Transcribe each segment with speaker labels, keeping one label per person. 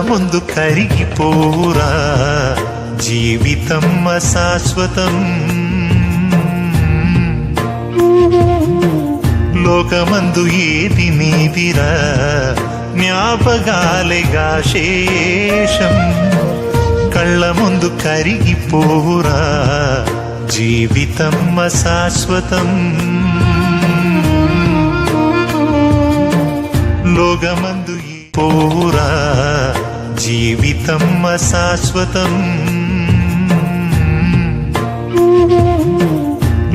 Speaker 1: ముందు కరిగిపోరా జీవితం అశాశ్వతం. లోకమందు ఏది నీదిరా. జ్ఞాపకాలేగా శేషం. కళ్ళ ముందు కరిగిపోరా జీవితం అశాశ్వతం. లోకమందు పోరా జీవితం శాశ్వతం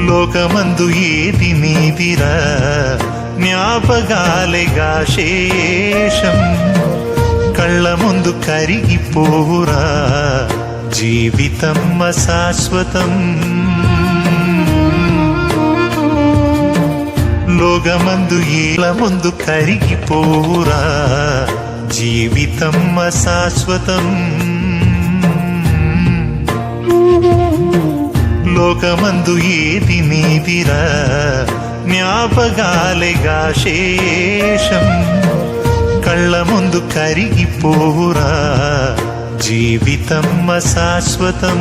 Speaker 1: లోకమందు ఏది నీదిరా జ్ఞాపగాలేగా శేషం. కళ్ళ ముందు కరిగిపోరా జీవితం శాశ్వతం లోకమందు ఏల ముందు కరిగిపోరా జీవితం శాశ్వతం లోకమందు ఏది నీదిరా జ్ఞాపగాలేగా శేషం. కళ్ళ ముందు కరిగిపోరా జీవితం శాశ్వతం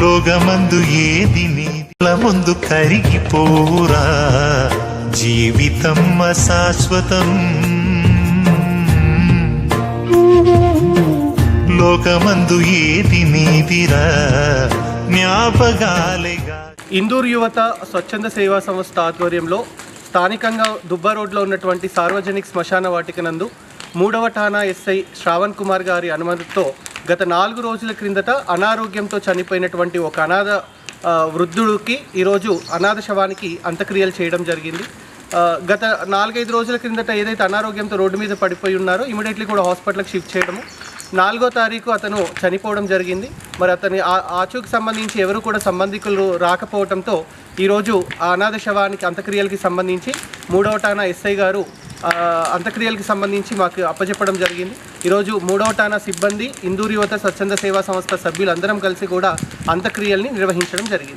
Speaker 1: లోకమందు ఏది నీల ముందు కరిగిపోరా జీవితం శాశ్వతం లోకమందు ఏది నీదిరా జ్ఞాపకాలేగా.
Speaker 2: ఇందూర్ యువత స్వచ్ఛంద సేవా సంస్థ ఆధ్వర్యంలో స్థానికంగా దుబ్బ రోడ్లో ఉన్నటువంటి సార్వజనిక్ శ్మశాన వాటిక నందు మూడవ ఠానా ఎస్ఐ శ్రావణ్ కుమార్ గారి అనుమతితో గత నాలుగు రోజుల క్రిందట అనారోగ్యంతో చనిపోయినటువంటి ఒక అనాథ వృద్ధుడికి ఈరోజు అనాథ శవానికి అంత్యక్రియలు చేయడం జరిగింది. గత నాలుగైదు రోజుల క్రిందట ఏదైతే అనారోగ్యంతో రోడ్డు మీద పడిపోయి ఉన్నారో ఇమీడియట్లీ కూడా హాస్పిటల్కి షిఫ్ట్ చేయడము. నాలుగో తారీఖు అతను చనిపోవడం జరిగింది. మరి అతని ఆ- సంబంధించి ఎవరు కూడా సంబంధికులు రాకపోవడంతో ఈరోజు ఆ అనాథ శవానికి అంత్యక్రియలకి సంబంధించి మూడవ టానా ఎస్ఐ గారు అంత్యక్రియలకు సంబంధించి మాకు అప్పచెప్పడం జరిగింది. ఈరోజు మూడవ టానా సిబ్బంది ఇందూరు యువత స్వచ్ఛంద సేవా సంస్థ సభ్యులందరం కలిసి కూడా అంత్యక్రియల్ని నిర్వహించడం జరిగింది.